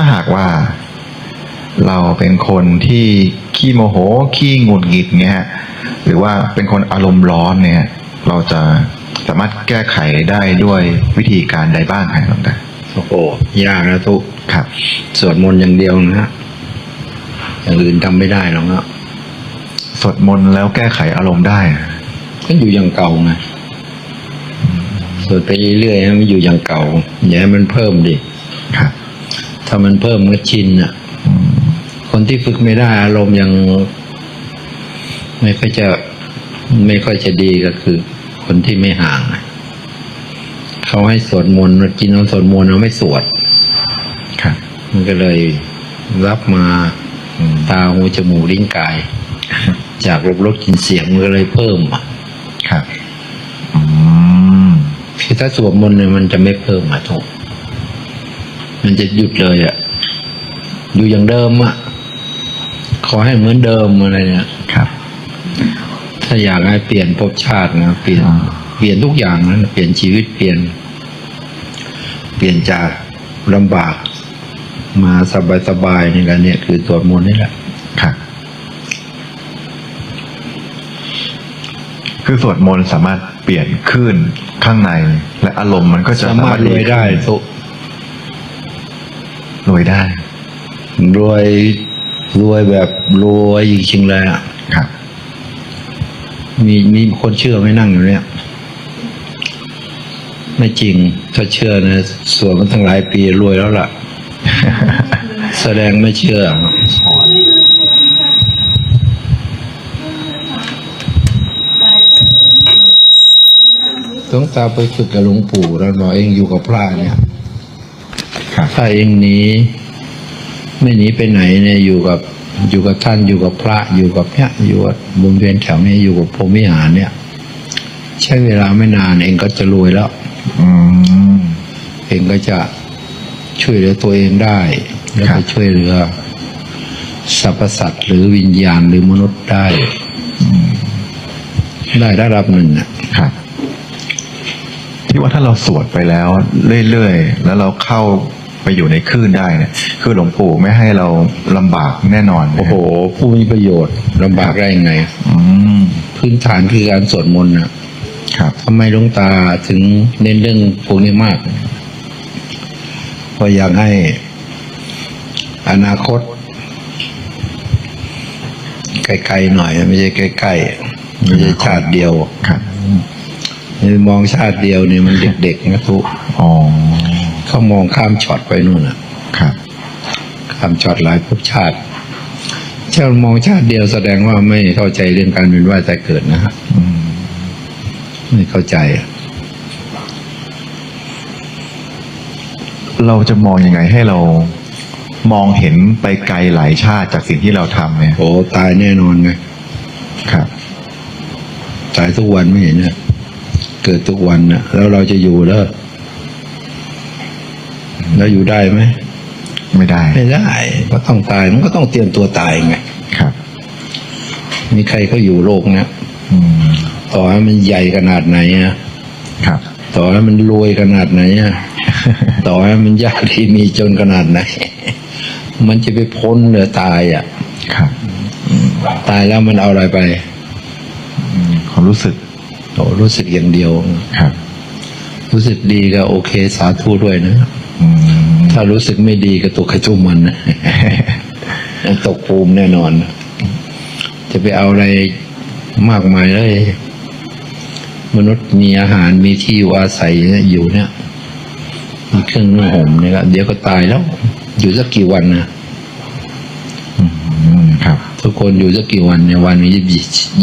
าหากว่าเราเป็นคนที่ขี้โมโหขี้หงุดหงิดเงี้ยฮะหรือว่าเป็นคนอารมณ์ร้อนเนี่ย เราจะสามารถแก้ไขได้ด้วยวิธีการใดบ้างครับหลวงตาโอ้โหยากนะทุกครับ สวดมนต์อย่างเดียวนะฮะอย่างอื่นทำไม่ได้หรอกนะสวดมนต์แล้วแก้ไขอารมณ์ได้ก็อยู่อย่างเก่าไงสวดไปเรื่อยๆให้มันอยู่อย่างเก่าอย่าให้มันเพิ่มดิครับ ถ้ามันเพิ่มมันก็ชินอะ คนที่ฝึกไม่ได้อารมณ์ยังไม่ค่อยจะไม่ค่อยจะดีก็คือ คนที่ไม่ห่างอะเขาให้สวดมนต์กินเอาสวดมนต์เราไม่สวดครับมันก็เลยรับมาอืมตาหูจมูกลิ้นกาย จากลบลดกลินเสียงมันก็เลยเพิ่มอะครับอืมคือถ้าสวดมนต์เนี่ยมันจะไม่เพิ่มอะทุก มันจะหยุดเลยอะ อยู่อย่างเดิมอะ ขอให้เหมือนเดิมอะไรเนี่ยครับ ถ้าอยากให้เปลี่ยนภพชาตินะเปลี่ยนอ่าเปลี่ยนทุกอย่างนะเปลี่ยนชีวิตเปลี่ยน เปลี่ยนจากลำบาก มาสบายๆนี่แหละเนี่ย คือสวดมนต์นี่แหละครับคือสวดมนต์สามารถเปลี่ยนคลื่นข้างใน และอารมณ์มันก็จะสามารถรวยได้ขึ้นทุก รวยได้ รวยรวยแบบรวยจริงๆเลยอะครับ มีมีคนเชื่อไม่นั่งอยู่เนี่ย ไม่จริง ถ้าเชื่อนะสวดมันตั้งหลายปีรวยแล้วล่ะ แสดงไม่เชื่อต้องตาไปฝึกกับหลวงปู่แล้วบอกเองอยู่กับพระเนี่ยครับ ถ้าเองหนีไม่หนีไปไหนเนี่ยอยู่กับอยู่กับท่านอยู่กับพระอยู่กับเนี่ยอยู่กับบนเวียนแถวนี้อยู่กับพรหมวิหารเนี่ย ใช้เวลาไม่นานเองก็จะรวยแล้วอืมเองก็จะช่วยเหลือตัวเองได้ แล้วครัก็บช่วยเหลือสรรพสัตว์หรือวิญญาณหรือมนุษย์ได้ ได้ระดับหนึ่งน่ะครับที่ว่าถ้าเราสวดไปแล้ว เรื่อยๆแล้วเราเข้า ไปอยู่ในคลื่นได้เนี่ยคือหลวงปู่ไม่ให้เราลำบากแน่นอนนะโอ้โห ผู้มีประโยชน์ลำบากได้ยังไง อืมพื้นฐานคือการสวดมนต์น่ะครับทำไมหลวงตาถึงเน้นเรื่องพวกนี้มากเพราะอยากให้อนาคตไกลๆหน่อย ไม่ใช่ใกล้ๆไม่ใช่ชาติเดียวครับมองชาติเดียวเนี่ยมันเด็กๆนะทุกอ๋อ เขามองข้ามช็อตไปนู่นน่ะ ครับ ข้ามช็อตหลายภพชาติถ้ามองชาติเดียวแสดงว่าไม่เข้าใจเรื่องการเวียนว่ายตายเกิดนะฮะอืมไม่เข้าใจ เราจะมองยังไงให้เรามองเห็นไปไกลหลายชาติจากสิ่งที่เราทำเนี่ยโอ้ตายแน่นอนไงครับ ตายทุกวันไม่เห็นเนี่ยเกิดทุกวันนะแล้วเราจะอยู่แล้ว เราอยู่ได้ไหมไม่ได้ ไม่ได้ก็ต้องตายมันก็ต้องเตรียมตัวตายไงครับ มีใครเขาอยู่โลกเนี้ยอืมต่อให้มันใหญ่ขนาดไหนอะครับ ต่อให้มันรวยขนาดไหนอะต่อให้มันยากที่มีจนขนาดไหน มันจะไปพ้นเหลือตายอะ ครับ ตายแล้วมันเอาอะไรไปอืมความรู้สึกโอ้รู้สึกอย่างเดียวครับ รู้สึกดีก็โอเคสาธุด้วยนะอืม ถ้ารู้สึกไม่ดีก็ตกกระจุมมันนะตกภูมิแน่นอน จะไปเอาอะไรมากมายเลยมนุษย์มีอาหารมีที่อยู่อาศัยอยู่เนี่ยมีเครื่องนุ่งห่มเนี่ยก็เดี๋ยวก็ตายแล้ว อยู่สักกี่วันนะอืมครับ ทุกคนอยู่สักกี่วันเนี่ยวันมียี่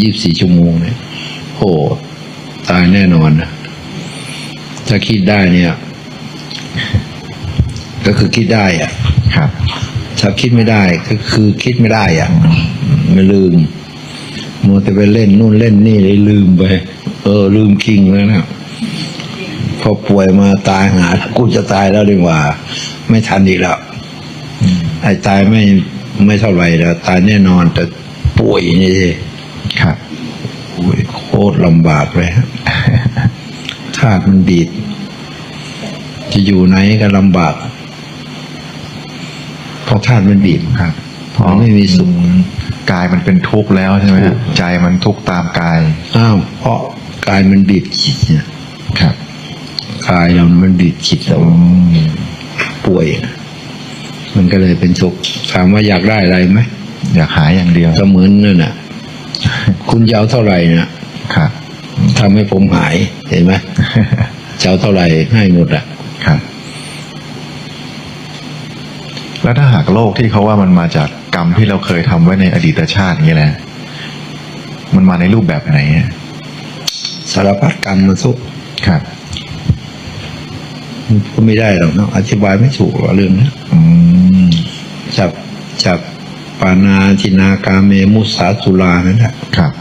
ยี่สี่ชั่วโมงเนี่ยโอ้ตายแน่นอนนะถ้าคิดได้เนี่ย ก็คือคิดได้อะครับถ้าคิดไม่ได้ก็คือคิดไม่ได้อะไม่ลืมมัวแต่ไปเล่นนู่นเล่นนี่เลยลืมไป เออ ลืมคิงแล้วนะพอป่วยมาตายหากูจะตายแล้วดีกว่า ไม่ทันอีกแล้วไอ้ตายไม่ไม่เท่าไหร่แล้วตายแน่นอน แต่ป่วยนี่สิครับโอ้ยโคตรลำบากเลยฮะธาตุมันบีบจะอยู่ไหนก็ลำบาก เพราะธาตุมันบีบครับมันไม่มีสุขกายมันเป็นทุกข์แล้วใช่ไหมฮะใจมันทุกข์ตามกายอ้าวเพราะกายมันบีบจิตเนี่ยครับกายเรามันบีบจิตเราอืมป่วย มันก็เลยเป็นทุกข์ถามว่าอยากได้อะไรไหมอยากหายอย่างเดียวก็เหมือนนั่นน่ะ คุณจะเอาเท่าไหร่น่ะครับทำให้ผมหายเห็นไหมจะเอาเท่าไหร่ให้หมดอะครับ แล้วถ้าหากโลกที่เขาว่ามันมาจากกรรมที่เราเคยทำไว้ในอดีตชาติอย่างนี้แหละ มันมาในรูปแบบไหนอะสารพัดกรรมมาทุกครับพูดไม่ได้หรอกเนาะอธิบายไม่ถูกหรอกเรื่องนี้อืมจากจากปานาทินากาเมมุสาสุรานั่นแหละครับ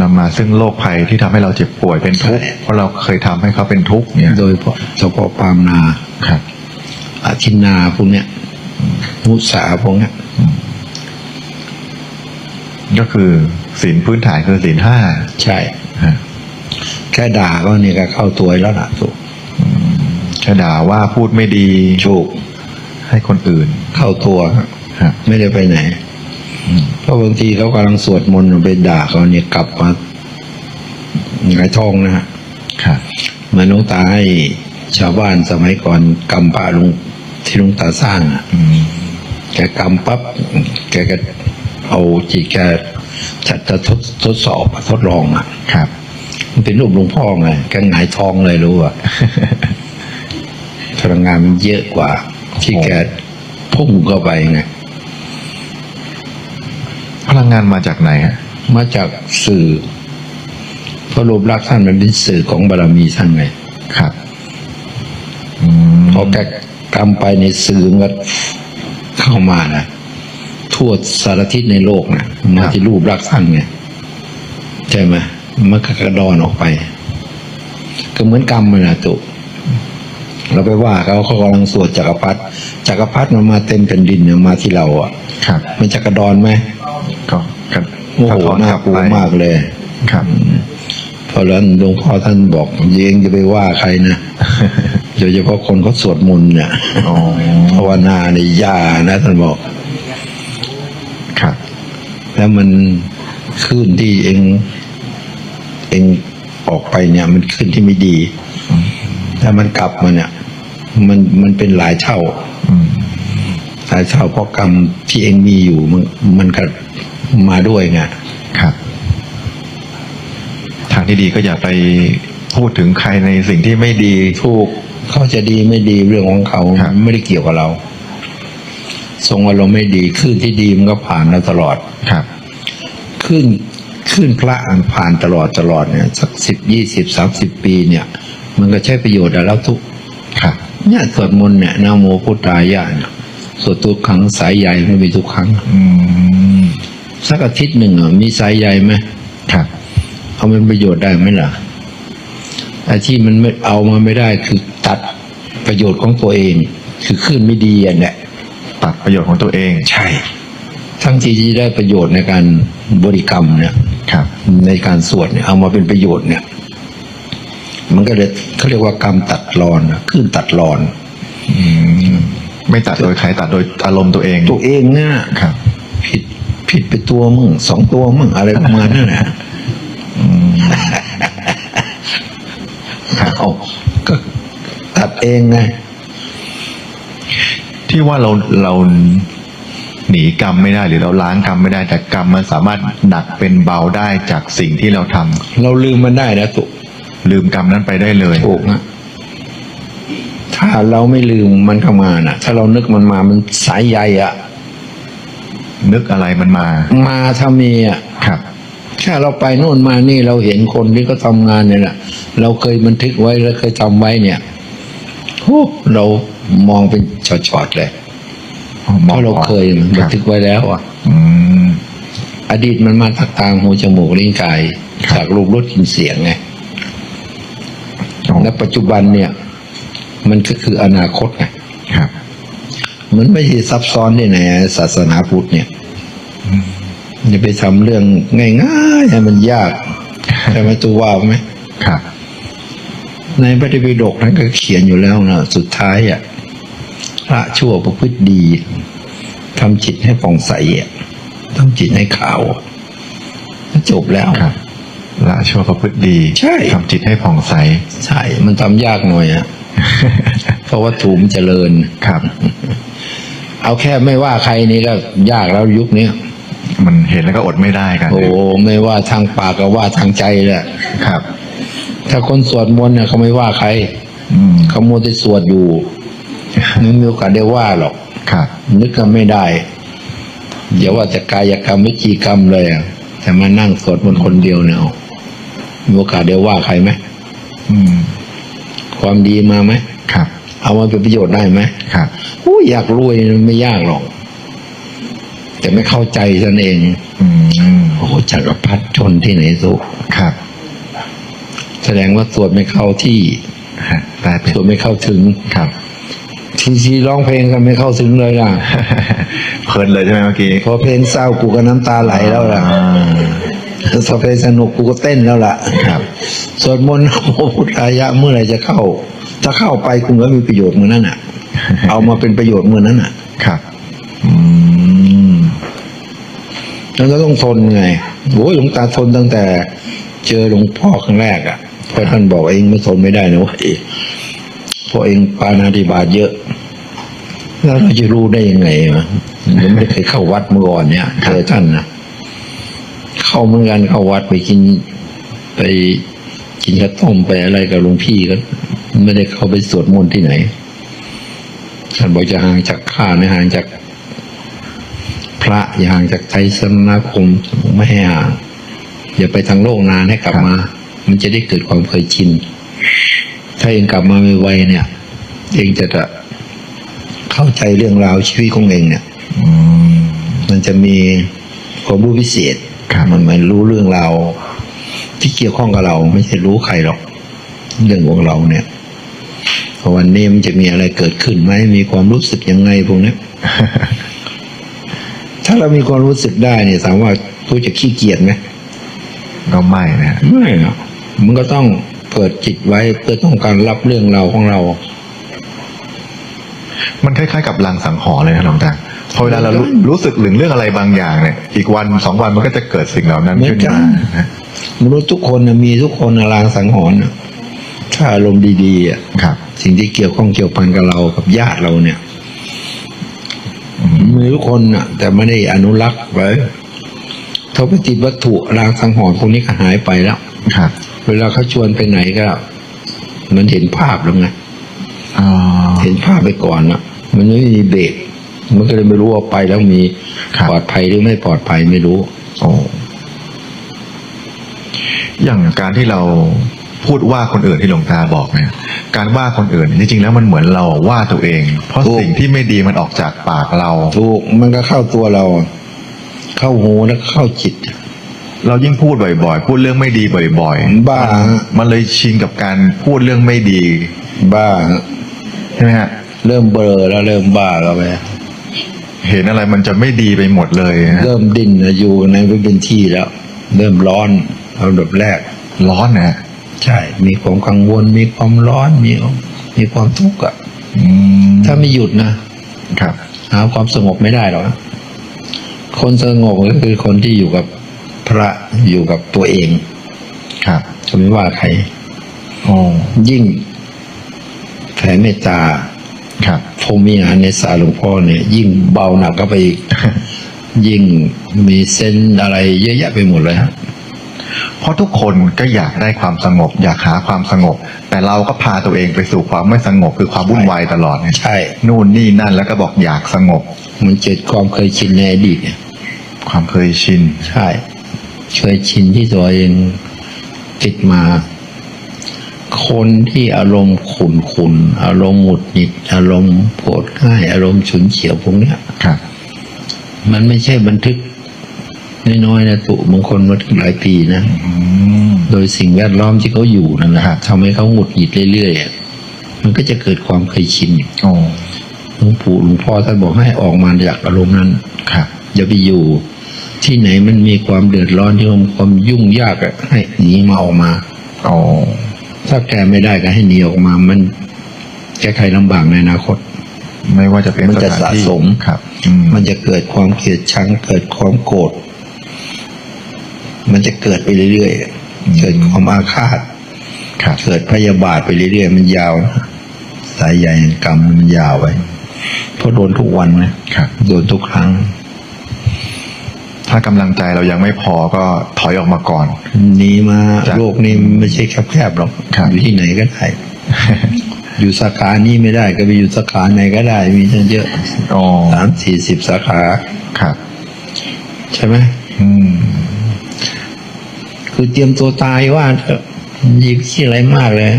นำมาซึ่งโรคภัยที่ทำให้เราเจ็บป่วยเป็นทุกข์ใช่เพราะเราเคยทำให้เขาเป็นทุกข์เนี่ย โดยเฉพาะเฉพาะปามนาครับ อาทินนาพวกเนี้ย มุสาพวกเนี้ย ก็คือศีลพื้นฐานคือศีลห้าใช่ฮะแค่ด่าก็เนี่ยก็เข้าตัวแล้วล่ะถูกแค่ด่าว่าพูดไม่ดีถูกให้คนอื่น เข้าตัวฮะไม่ได้ไปไหนเพราะบางทีเขากำลังสวดมนต์ไปด่าเขาเนี่ยกลับมาหงายท้องนะฮะครับเหมือนหลวงตาให้ชาวบ้านสมัยก่อนกำพระลุง ที่หลุงตาสร้างอะอืมแกกำปั๊บแกก็เอาจิตแกจัดจะทดทดสอบอะทดลองอะครับ มันเป็นรูปหลวงพ่อไงแกหงายท้องเลยรู้อะพลังงานมันเยอะกว่า ที่แกพุ่งเข้าไปไงพลังงานมาจากไหนฮะมาจากสื่อเพราะรูปลักษณ์ท่านมันเป็นสื่อของบารมีท่านไงครับอืมพอแก กำไปในสื่อมันก็เข้ามานะทั่วสารทิศในโลกนะมาที่รูปลักษณ์ท่านไงใช่ไหมมันก็กระดอนออกไป ก็เหมือนกรรมมันนะตุเราไปว่าเขาเขากำลังสวดจักรพรรดิจักรพรรดิมันมาเต็มแผ่นดินเนี่ยมาที่เราอะครับ มันจะกระดอนไหมก็ก็โอ้โหสะท้อนน่ากลับกลัวไปมากเลย ครับ เพราะฉะนั้นหลวงพ่อท่านบอกเยงจะไปว่าใครนะ โดยเฉพาะคนเขาสวดมนต์เนี่ยอ๋อภาวนาในยานะท่านบอกครับแล้วมันขึ้นที่เองเองออกไปเนี่ย มันขึ้นที่ไม่ดีถ้ามันกลับมาเนี่ย มันมันเป็นหลายเท่าอืมหลายเท่าเพราะกรรมที่เองมีอยู่มันมันก็มาด้วยไงครับทางที่ดีก็อย่าไปพูดถึงใครในสิ่งที่ไม่ดีถูก เขาจะดีไม่ดีเรื่องของเขาครับไม่ได้เกี่ยวกับเรา ทรงว่าเราไม่ดีขึ้นที่ดีมันก็ผ่านเราตลอดครับขึ้นขึ้นพระอันผ่านตลอดตลอดเนี่ยสักสิบยี่สิบสามสิบปีเนี่ย มันก็ใช้ประโยชน์แล้วทุกครับเนี่ยสวดมนต์เนี่ยนะโมพุทธายะเนี่ยสวดทุกครั้งสายใยไม่มีทุกครั้งอืมสักอาทิตย์หนึ่งอะมีสายใยไหมครับเอามันประโยชน์ได้ไหมล่ะ ไอ้ที่มันไม่เอามาไม่ได้คือตัดประโยชน์ของตัวเอง คือขึ้นไม่ดีอะเนี่ยตัดประโยชน์ของตัวเองใช่ ทั้งที่จะได้ประโยชน์ในการบริกรรมเนี่ยครับ ในการสวดเนี่ยเอามาเป็นประโยชน์เนี่ย มันก็เลยเขาเรียกว่ากรรมตัดรอนนะขึ้นตัดรอนอืมไม่ตัดโดยใครตัดโดยอารมณ์ตัวเอง ตัวเองเนี่ยครับ ผิดผิดไปตัวมึงสองตัวมึงอะไรประมาณนั้นแหละ เอาก็ตัดเองไงที่ว่าเราเราหนีกรรมไม่ได้หรือเราล้างกรรมไม่ได้ แต่กรรมมันสามารถหนักเป็นเบาได้จากสิ่งที่เราทำเราลืมมันได้นะตุลืมกรรมนั้นไปได้เลยถูกนะถ้าเราไม่ลืมมันเข้ามาน่ะ ถ้าเรานึกมันมามันสายใยอะนึกอะไรมันมา มาถ้ามีอะ ครับแค่เราไปโน่นมานี่เราเห็นคนที่เขาทำงานเนี่ยแหละเราเคยบันทึกไว้แล้วเคยทำไว้เนี่ยโอ้เรามองเป็นช็อตๆเลยเพราะเราเคยคบันรับทึกไว้แล้วอะอืมอดีตมันมาทางตาหูจมูกลิ้นกายครับจากรูปรสกลิ่นเสียงไงอ๋อและปัจจุบันเนี่ย มันก็คืออนาคตไงครับมันไม่ใช่ซับซ้อนที่ไหนศาสนาพุทธเนี่ย อย่าไปทำเรื่องง่ายๆให้มันยากใช่ไหมตัวว่าไหมครับ ในพระไตรปิฎกนั้นก็เขียนอยู่แล้วนะสุดท้ายอะพระชั่วประพฤติดีทำจิตให้ผ่องใสอะทำจิตให้ขาวอะจบแล้วครับละชั่วประพฤติดี ใช่ทำจิตให้ผ่องใส ใช่ มันทำยากหน่อยอะเพราะวัตถุมันเจริญครับ เอาแค่ไม่ว่าใครนี่ก็ยากแล้วยุคเนี้ย มันเห็นแล้วก็อดไม่ได้กันโอ้ไม่ว่าทางปากก็ว่าทางใจแหละครับ ถ้าคนสวดมนต์เนี่ยเขาไม่ว่าใครอืมเขาโมวแต่สวดอยู่ไม่มีโอกาสได้ว่าหรอกครับนึกก็ไม่ได้เดี๋ยวว่าจะกายกรรมวิจีกรรมเลยอะแต่มานั่งสวดมนต์คนเดียวเนี่ยเอามีโอกาสได้ว่าใครไหมอืมความดีมาไหมครับ เอามาเป็นประโยชน์ได้ไหมครับอู้อยากรวยมันไม่ยากหรอก แต่ไม่เข้าใจท่านเองอืมโอ้โหจักรพรรดิชนที่ไหนสุครับ แสดงว่าสวดไม่เข้าที่ฮะได้เป็นสวดไม่เข้าถึงครับทีทีร้องเพลงก็ไม่เข้าถึงเลยล่ะเพลินเลยใช่ไหมเมื่อกี้พอเพลงเศร้ากูก็น้ำตาไหลแล้วล่ะอ่าพอเพลงสนุกกูก็เต้นแล้วล่ะครับสวดมนต์โอ้พุทธายะเมื่อไหร่จะเข้า ถ้าเข้าไปคุณก็มีประโยชน์เมื่อนั้นอะ เอามาเป็นประโยชน์เมื่อนั้นอะ ครับ แล้วก็ต้องทนไงโอ้ยหลวงตาทนตั้งแต่ เจอหลวงพ่อครั้งแรกอะเพราะท่านบอกเองไม่ทนไม่ได้นะเว่าเพราะเองปานาธิบาตเยอะ แล้วเราจะรู้ได้ยังไงวะผมไม่เคยเข้าวัดเมื่อก่อนเนี่ยเจอท่านนะเข้าเหมือนกันเข้าวัดไปกิน ไปกินข้าวต้มไปอะไรกับหลวงพี่ก็ไม่ได้เข้าไปสวดมนต์ที่ไหนท่านบอกจะห่างจากข้านะห่างจาก พระอย่าห่างจากไทยสนาคมไม่ให้ห่างอย่าไปทางโลกนานให้กลับมา มันจะได้เกิดความเคยชิน ถ้าเองกลับมาไวๆเนี่ย เองจะเข้าใจเรื่องราวชีวิตของเองเนี่ยอืมมันจะมีความรู้พิเศษครับมันมันรู้เรื่องราวที่เกี่ยวข้องกับเรา ไม่ใช่รู้ใครหรอก เรื่องของเราเนี่ยวันนี้มันจะมีอะไรเกิดขึ้นไหมมีความรู้สึกยังไงพวกเนี้ยถ้าเรามีความรู้สึกได้เนี่ยถามว่าผู้จะขี้เกียจไหมก็ไม่นะฮะไม่หรอกมันก็ต้องเปิดจิตไว้เพื่อต้องการรับเรื่องราวของเรา มันคล้ายๆกับลางสังหรณ์เลยนะหลวงตาพอเวลาเรารู้รู้สึกถึงเรื่องอะไรบางอย่างเนี่ย อีกวันสองวันมันก็จะเกิดสิ่งเหล่านั้นขึ้นมานะมนุษย์ทุกคนนะมีทุกคนนะลางสังหรณ์น่ะถ้าอารมณ์ดีๆอะครับ สิ่งที่เกี่ยวข้องเกี่ยวพันกับเรากับญาติเราเนี่ยอื มมีทุกคนน่ะแต่ไม่ได้อนุรักษ์ไว้เขาไปติดวัตถุรางสังหรณ์พวกนี้ก็หายไปแล้วครับ เวลาเขาชวนไปไหนก็ มันเห็นภาพแล้วไงอ๋อเห็นภาพไปก่อนนะมันไม่มีเบรกมันก็เลยไม่รู้ว่าไปแล้วมีครับปลอดภัยหรือไม่ปลอดภัยไม่รู้ โอ้อย่างการที่เรา พูดว่าคนอื่นที่หลวงตาบอกเนี่ยการว่าคนอื่นจริงๆแล้วมันเหมือนเราว่าตัวเอง เพราะถูกสิ่งที่ไม่ดีมันออกจากปากเราถูกมันก็เข้าตัวเรา เข้าหูแล้วก็เข้าจิต เรายิ่งพูดบ่อยๆ พูดเรื่องไม่ดีบ่อยๆ บ้ามันมันเลยชินกับการพูดเรื่องไม่ดี บ้าใช่ไหมฮะเริ่มเบลอแล้วเริ่มบ้าแล้วไปเห็นอะไรมันจะไม่ดีไปหมดเลยนะเริ่มดิ้นนะอยู่ในไม่เป็นที่แล้ว เริ่มร้อนเอาดับแรก ร้อนนะฮะ ใช่ มีความกังวล มีความร้อน มีมีความทุกข์อะอืมถ้าไม่หยุดนะครับ หาความสงบไม่ได้หรอกนะคนสงบก็คือคนที่อยู่กับพระอยู่กับตัวเอง ครับจะไม่ว่าใครโอ้ยิ่งแผ่เมตตาครับพรหมีหารในสายหลวงพ่อเนี่ย ยิ่งเบาหนักก็ไปอีก ยิ่งมีเส้นอะไรเยอะแยะไปหมดเลยฮะ เพราะทุกคนก็อยากได้ความสงบ อยากหาความสงบ แต่เราก็พาตัวเองไปสู่ความไม่สงบคือความวุ่นวายตลอดเนี่ยใช่ นู่นนี่นั่นแล้วก็บอกอยากสงบ มันเกิดความเคยชินในอดีตเนี่ยความเคยชิน ใช่ เคยชินที่ตัวเองติดมา คนที่อารมณ์ขุนขุนๆอารมณ์หงุดหงิดอารมณ์โกรธง่าย อารมณ์ฉุนเฉียวพวกเนี้ยครับ มันไม่ใช่บันทึก น้อยๆนะตุบางคนบันทึกหลายปีนะอืมโดยสิ่งแวดล้อมที่เขาอยู่นั่นแหละครับทำให้เขาหงุดหงิดเรื่อยๆอะมันก็จะเกิดความเคยชินโอ้หลวงปู่หลวงพ่อท่านบอกให้ออกมาจากอารมณ์นั้นครับอย่าไปอยู่ ที่ไหนมันมีความเดือดร้อนที่มีความยุ่งยากอะให้หนีมาออกมาโอ้ถ้าแก้ไม่ได้ก็ให้หนีออกมา มันแก้ไขลำบากในอนาคต ไม่ว่าจะเป็นมันจะสถานที่สะสมครับอืมมันจะเกิดความเกลียดชังเกิดความโกรธ มันจะเกิดไปเรื่อยๆเกิดความอาฆาตครับเกิดพยาบาทไปเรื่อยๆมันยาวนะสายใยแห่งกรรมมันยาวไปเพราะโดนทุกวันนะครับ โดนทุกครั้ง ถ้ากำลังใจเรายังไม่พอก็ถอยออกมาก่อนหนีมาจ้ะโลกนี้ไม่ใช่แคบๆหรอกครับอยู่ที่ไหนก็ได้อยู่สาขานี้ไม่ได้ก็ไปอยู่สาขาไหนก็ได้ มีตั้งเยอะอ๋อสามสี่สิบสาขาครับ ใช่ไหมอืม คือเตรียมตัวตายว่าเถอะยิบขี้อะไรมากเลย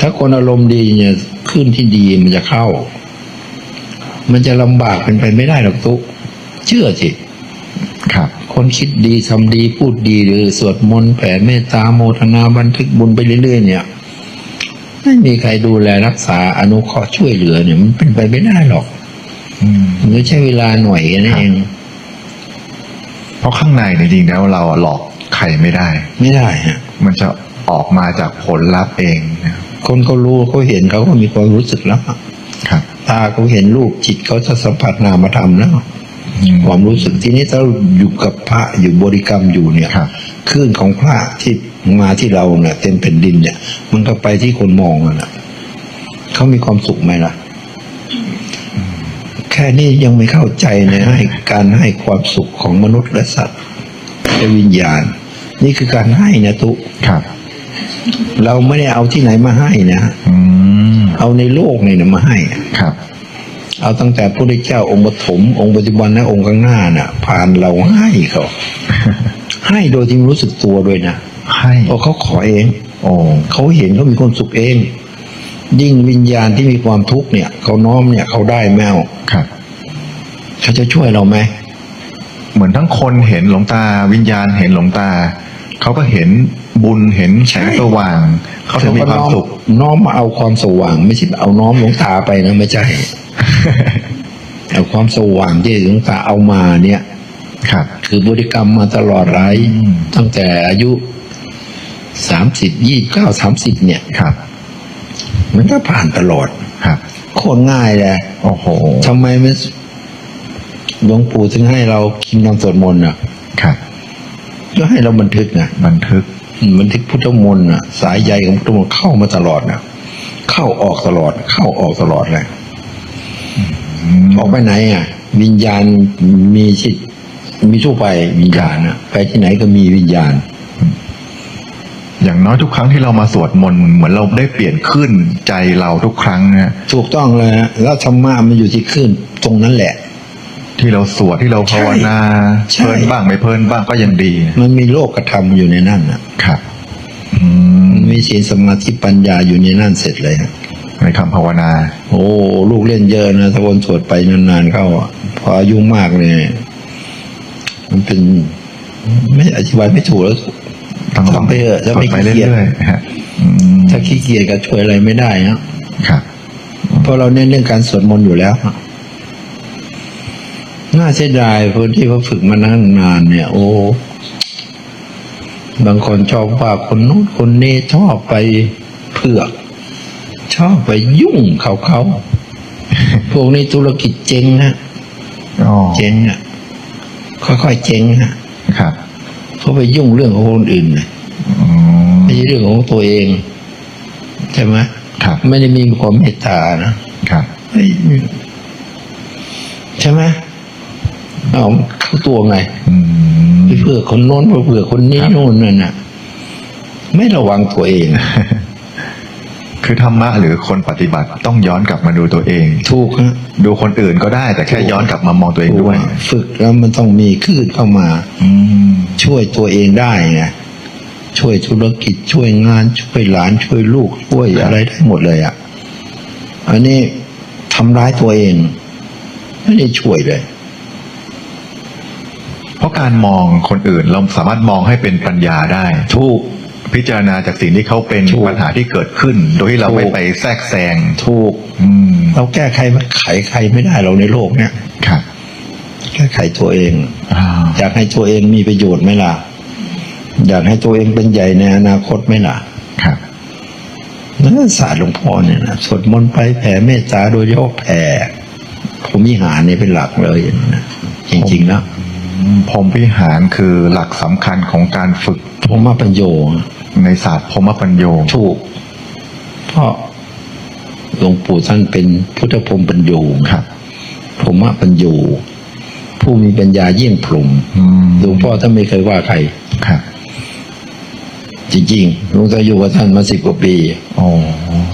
ถ้าคนอารมณ์ดีเนี่ยขึ้นที่ดีมันจะเข้า มันจะลำบากเป็นไปไม่ได้หรอกตุ๊กเชื่อสิครับ คนคิดดีทำดีพูดดีหรือสวดมนต์แผ่เมตตาโมทนาบันทึกบุญไปเรื่อยๆเนี่ยไม่มีใครดูแลรักษาอนุเคราะห์ช่วยเหลือเนี่ยมันเป็นไปไม่ได้หรอก อืมมันก็ใช้เวลาหน่อยกันเอง เพราะข้างในเนี่ยจริงๆแล้วเราหลอกใครไม่ได้ ไม่ได้ฮะมันจะออกมาจากผลลัพธ์เองนะครับคนเขารู้เขาเห็นเขาก็มีความรู้สึกแล้วอะครับ ตาเขาเห็นรูปจิตเขาจะสัมผัสนามธรรมแล้วอืมความรู้สึกทีนี้ถ้าอยู่กับพระอยู่บริกรรมอยู่เนี่ยครับคลื่นของพระที่มาที่เราเนี่ย เต็มแผ่นดินเนี่ย มันก็ไปที่คนมองนั่นแหละเขามีความสุขไหมล่ะ แค่นี้ยังไม่เข้าใจในให้การให้ความสุขของมนุษย์และสัตว์และวิญญาณ นี่คือการให้นะตุครับ เราไม่ได้เอาที่ไหนมาให้นะอืมเอาในโลกนี่นะมาให้ครับ เอาตั้งแต่พระพุทธเจ้าองค์ปฐมองค์ปัจจุบันและองค์ข้างหน้าน่ะ ผ่านเราให้เขาให้โดยที่ไม่รู้สึกตัวด้วยนะให้เพราะเขาขอเองโอ้เขาเห็นเขามีความสุขเอง ยิ่งวิญญาณที่มีความทุกข์เนี่ย เขาน้อมเนี่ยเขาได้แมวครับเขาจะช่วยเราไหมเหมือนทั้งคนเห็นหลวงตา วิญญาณเห็นหลวงตา เขาก็เห็นบุญเห็นแสงสว่าง เขาถึงมีความสุขน้อมมาเอาความสว่าง ไม่ใช่เอาน้อมหลวงตาไปนะไม่ใช่เอาความสว่างที่หลวงตาเอามาเนี่ย ครับ คือบริกรรมมาตลอดไรอืมตั้งแต่อายุสามสิบยี่เก้าสามสิบเนี่ยครับ มันก็ผ่านตลอดครับโคตรง่ายเลยโอ้โหทำไมไม่หลวงปู่ถึงให้เรากินน้ำสวดมนต์อะครับก็ให้เราบันทึกนะบันทึกบันทึกพุทธมนต์อะ สายใยของพุทธมนต์เข้ามาตลอดนะเข้าออกตลอด เข้าออกตลอดเลยอืมออกไปไหน อะ วิญญาณมีชิดมีทั่วไปวิญญาณนะไปที่ไหนก็มีวิญญาณ อย่างน้อยทุกครั้งที่เรามาสวดมนต์เหมือนเราได้เปลี่ยนขึ้นใจเราทุกครั้งนะถูกต้องเลยฮะแล้วธรรมะมันอยู่ที่ขึ้นตรงนั้นแหละ ที่เราสวดที่เราภาวนาใช่ เพลินบ้างไม่เพลินบ้างก็ยังดีมันมีโลกกระทำอยู่ในนั่นน่ะครับ อืมมันมีศีลสมาธิปัญญาอยู่ในนั่นเสร็จเลยฮะในคำภาวนา โอ้ลูกเล่นเยอะนะถ้าคนสวดไปนานๆเข้าอะพออายุมากเลยมันเป็น ไม่อธิบายไม่ถูกแล้ว ต้องลองทำไปเถอะถ้าสวไม่ดไปขี้เกียจเรื่อยๆฮะอืมถ้าขี้เกียจก็ช่วยอะไรไม่ได้ฮะครับเพราะเราเน้นเรื่องการสวดมนต์อยู่แล้วอะน่าเสียดายคนที่เขาฝึกมานั่งนานเนี่ย โอ้บางคนชอบว่าคนนู้นคนนี้ชอบไปเผือก ชอบไปยุ่งเขาเขาพวกนี้ธุรกิจเจ๊งฮะอ๋อเจ๊งอะค่อยๆเจ๊งฮะครับ เพราะไปยุ่งเรื่องของคนอื่นน่ะอืมไม่ใช่เรื่องของตัวเองใช่ไหมครับไม่ได้มีความเมตตานะครับเฮ้ยใช่ไหมเอาเข้าตัวไงอืมไปเผื่อคนโน้นไปเผื่อคนนี้ครับโน่นนั่นน่ะ ไม่ระวังตัวเอง คือธรรมะหรือคนปฏิบัติต้องย้อนกลับมาดูตัวเอง ถูกฮะดูคนอื่นก็ได้แต่แค่ย้อนกลับมามองตัวเองด้วย ฝึกแล้วมันต้องมีคลื่นเข้ามา อืมช่วยตัวเองได้ไงช่วยธุรกิจช่วยงาน ช่วยหลานช่วยลูกช่วยอะไรได้หมดเลยอะอันนี้ทำร้ายตัวเองไม่ได้ช่วยเลย เพราะการมองคนอื่นเราสามารถมองให้เป็นปัญญาได้ ถูก พิจารณาจากสิ่งที่เขาเป็นถูก ปัญหาที่เกิดขึ้น โดยที่เราถูกไม่ไปแทรกแซงถูก อืมเราแก้ไขไขใครไม่ได้เราในโลกเนี้ยครับแก้ไขตัวเอง อ่าอยากให้ตัวเองมีประโยชน์ไหมล่ะ อยากให้ตัวเองเป็นใหญ่ในอนาคตไหมล่ะครับนั่นศาสตร์หลวงพ่อเนี่ยนะสวดมนต์ไปแผ่เมตตาโดยเฉพาะแผ่ผมวิหารนี่เป็นหลักเลยนะจริงๆนะพรหมวิหารคือหลักสำคัญของการฝึก ผมมาปัญโย ในศาสตร์พรหมปัญโยถูกเพราะหลวงปู่ท่านเป็นพุทธพรหมปัญโยครับผมว่าปัญโยผู้มีปัญญาเยี่ยงพรหมอืมหลวงพ่อท่านไม่เคยว่าใครครับ จริงๆหลวงตาอยู่กับท่านมาสิบกว่าปีโอ้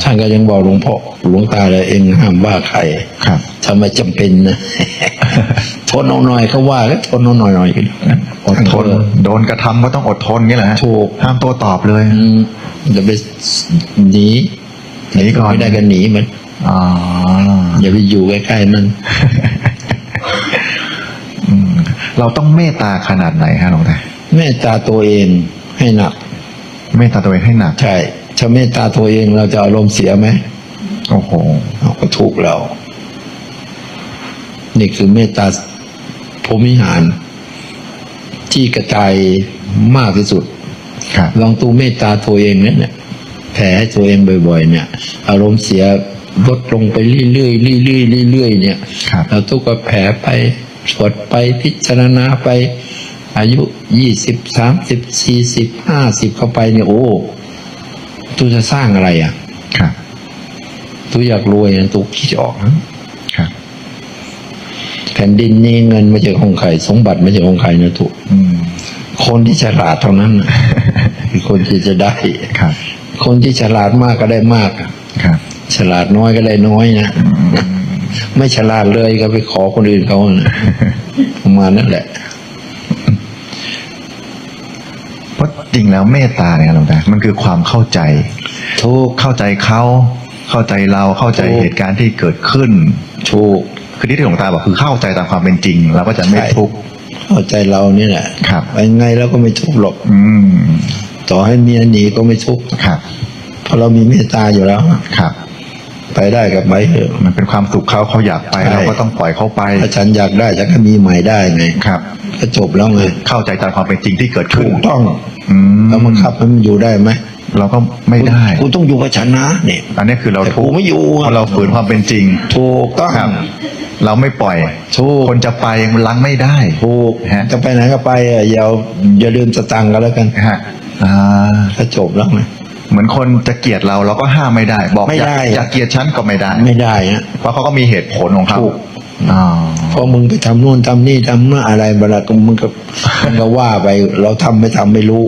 ท่านก็ยังบอกหลวงพ่อหลวงตาเลยเองห้ามว่าใครครับทำไมจำเป็นนะทนเอาหน่อยเขาว่าก็ทนเอาหน่อยหน่อยกันอดทน โดนกระทำก็ต้องอดทนงี้แหละฮะถูกห้ามโตัวตอบเลยอืมอย่าไปหนีหนีก่อนไม่ได้ก็หนีมันอ๋ออย่าไปอยู่ใกล้ๆมันอืมเราต้องเมตตาขนาดไหนฮะหลวงตาเมตตาตัวเองให้หนัก เมตตาตัวเองให้หนัก ใช่ถ้าเมตตาตัวเองเราจะอารมณ์เสียไหมโอ้โหเอาก็ถูกแล้วนี่คือเมตตาพรหมิหาร ที่กระจายมากที่สุดครับลองตูเมตตาตัวเองเนี่ยเนี่ยแผ่ให้ตัวเองบ่อยๆ เนี่ย อารมณ์เสียลดลงไปเรื่อยๆเรื่อยๆเรื่อยๆเนี่ยครับเราทุกก็แผ่ไปสวดไปพิจารณาไป อายุยี่สิบสามสิบสี่สิบห้าสิบเข้าไปเนี่ยโอ้ตูจะสร้างอะไรอะ ครับตูอยากรวยนะตูคิดออกนะครับแผ่นดินนี้เงินไม่ใช่ของใครสมบัติไม่ใช่ของใครนะถูกอืมคนที่ฉลาดเท่านั้นน่ะคือคนที่จะได้ครับ คนที่ฉลาดมากก็ได้มากครับ ฉลาดน้อยก็ได้น้อยนะไม่ฉลาดเลยก็ไปขอคนอื่นเขานะประมาณนั้นแหละ เพราะ จริงแล้วเมตตาเนี่ยหลวงตามันคือความเข้าใจถูกเข้าใจเขาเข้าใจเราเข้าใจถูกเหตุการณ์ที่เกิดขึ้นถูกคือที่หลวงตาบอกคือเข้าใจตามความเป็นจริงเราก็จะไม่ใช่ทุกข์เข้าใจเรานี่แหละครับไปไงแล้วก็ไม่ทุกข์หรอกอืมต่อให้เมียหนีก็ไม่ทุกข์ครับเพราะเรามีเมตตาอยู่แล้วครับ ไปได้กับไปเถอะมันเป็นความสุขเขาเขาอยากไปใช่เราก็ต้องปล่อยเขาไปถ้าฉันอยากได้ฉันก็มีใหม่ได้ไงครับก็จบแล้วไงเข้าใจตามความเป็นจริงที่เกิดขึ้นถูกต้องอืมแล้วมันขับให้มันอยู่ได้ไหมเราก็ไม่ได้กูต้องอยู่กับฉันนะเนี่ยอันนี้คือเราแต่ทุกกูข์ไม่อยู่เพราะเราฝืนความเป็นจริง ถูกต้องครับเราไม่ปล่อยถูกคนจะไปมันลังไม่ได้ถูกฮะจะไปไหนก็ไปอะอย่าอย่าลืมสตังค์กันแล้วกันฮะอ่าก็จบแล้วไง เหมือนคนจะเกลียดเราเราก็ห้ามไม่ได้ บอกไม่อย่าได้ อย่าเกลียดฉันก็ไม่ได้ ไม่ได้นะเพราะเขาก็มีเหตุผลของเขาถูกอ๋อเพราะมึงไปทำนู่นทำนี่ทำนั่นอะไรบลาก็มึงก็ มึงก็ว่าไป เราทำไม่ทำไม่รู้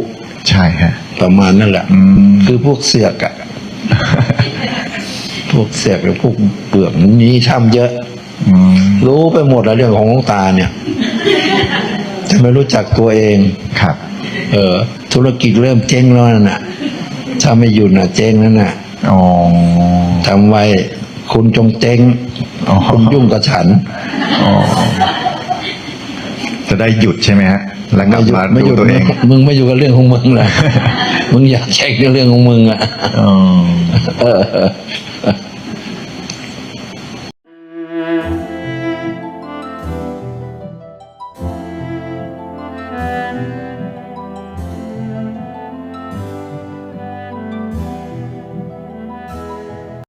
ใช่ฮะ ประมาณนั่นแหละ อืม คือพวกเสือกอะ พวกเสือกกับพวกเปลือกนี้ทำเยอะ อืมรู้ไปหมดแล้วเรื่องของหลวงตาเนี่ยแต่ไม่รู้จักตัวเอง ครับ เออ ธุรกิจเริ่มเจ๊งแล้วนั่นน่ะ ถ้าไม่หยุดน่ะเจ๊งนั่นน่ะอ๋อทำไว้คุณจงเจ๊งอ๋อคุณยุ่งกับฉันอ๋อจะได้หยุดใช่ไหมฮะแล้วกลับมาไม่หดูยุดตัวเองมึงไม่อยู่กับเรื่องของมึงเลยมึงอยากแช็คเรื่องของมึงอะอ๋อเออ